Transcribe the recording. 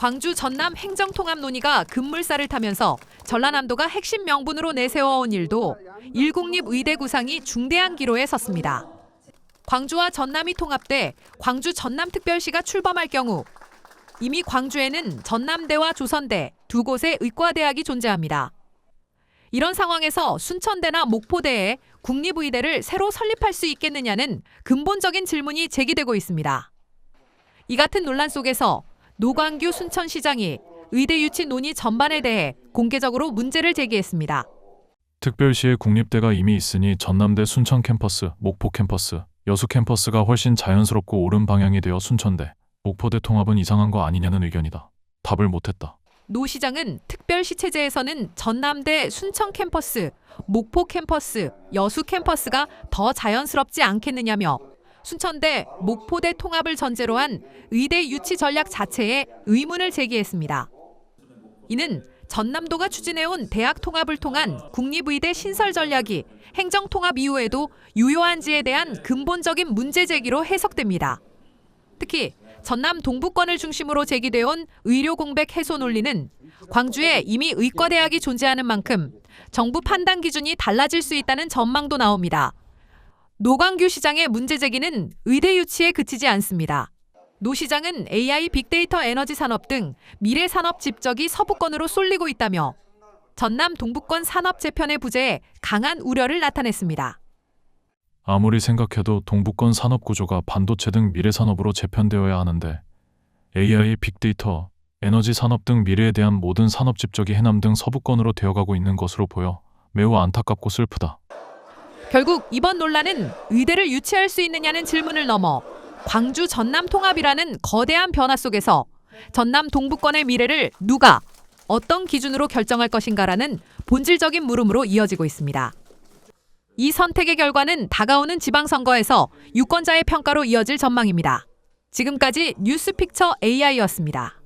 광주 전남 행정통합 논의가 급물살을 타면서 전라남도가 핵심 명분으로 내세워온 일도 일국립 의대 구상이 중대한 기로에 섰습니다. 광주와 전남이 통합돼 광주 전남특별시가 출범할 경우 이미 광주에는 전남대와 조선대 두 곳의 의과대학이 존재합니다. 이런 상황에서 순천대나 목포대에 국립의대를 새로 설립할 수 있겠느냐는 근본적인 질문이 제기되고 있습니다. 이 같은 논란 속에서 노광규 순천시장이 의대 유치 논의 전반에 대해 공개적으로 문제를 제기했습니다. 특별시에 국립대가 이미 있으니 전남대 순천 캠퍼스, 목포 캠퍼스, 여수 캠퍼스가 훨씬 자연스럽고 옳은 방향이 되어 순천대, 목포대 통합은 이상한 거 아니냐는 의견이다. 답을 못했다. 노 시장은 특별시 체제에서는 전남대 순천 캠퍼스, 목포 캠퍼스, 여수 캠퍼스가 더 자연스럽지 않겠느냐며 순천대, 목포대 통합을 전제로 한 의대 유치 전략 자체에 의문을 제기했습니다. 이는 전남도가 추진해온 대학 통합을 통한 국립의대 신설 전략이 행정 통합 이후에도 유효한지에 대한 근본적인 문제 제기로 해석됩니다. 특히 전남 동부권을 중심으로 제기돼온 의료 공백 해소 논리는 광주에 이미 의과대학이 존재하는 만큼 정부 판단 기준이 달라질 수 있다는 전망도 나옵니다. 노광규 시장의 문제 제기는 의대 유치에 그치지 않습니다. 노 시장은 AI 빅데이터 에너지 산업 등 미래 산업 집적이 서부권으로 쏠리고 있다며 전남 동부권 산업 재편의 부재에 강한 우려를 나타냈습니다. 아무리 생각해도 동부권 산업 구조가 반도체 등 미래 산업으로 재편되어야 하는데 AI, 빅데이터, 에너지 산업 등 미래에 대한 모든 산업 집적이 해남 등 서부권으로 되어가고 있는 것으로 보여 매우 안타깝고 슬프다. 결국 이번 논란은 의대를 유치할 수 있느냐는 질문을 넘어 광주 전남 통합이라는 거대한 변화 속에서 전남 동부권의 미래를 누가 어떤 기준으로 결정할 것인가라는 본질적인 물음으로 이어지고 있습니다. 이 선택의 결과는 다가오는 지방선거에서 유권자의 평가로 이어질 전망입니다. 지금까지 뉴스픽처 AI였습니다.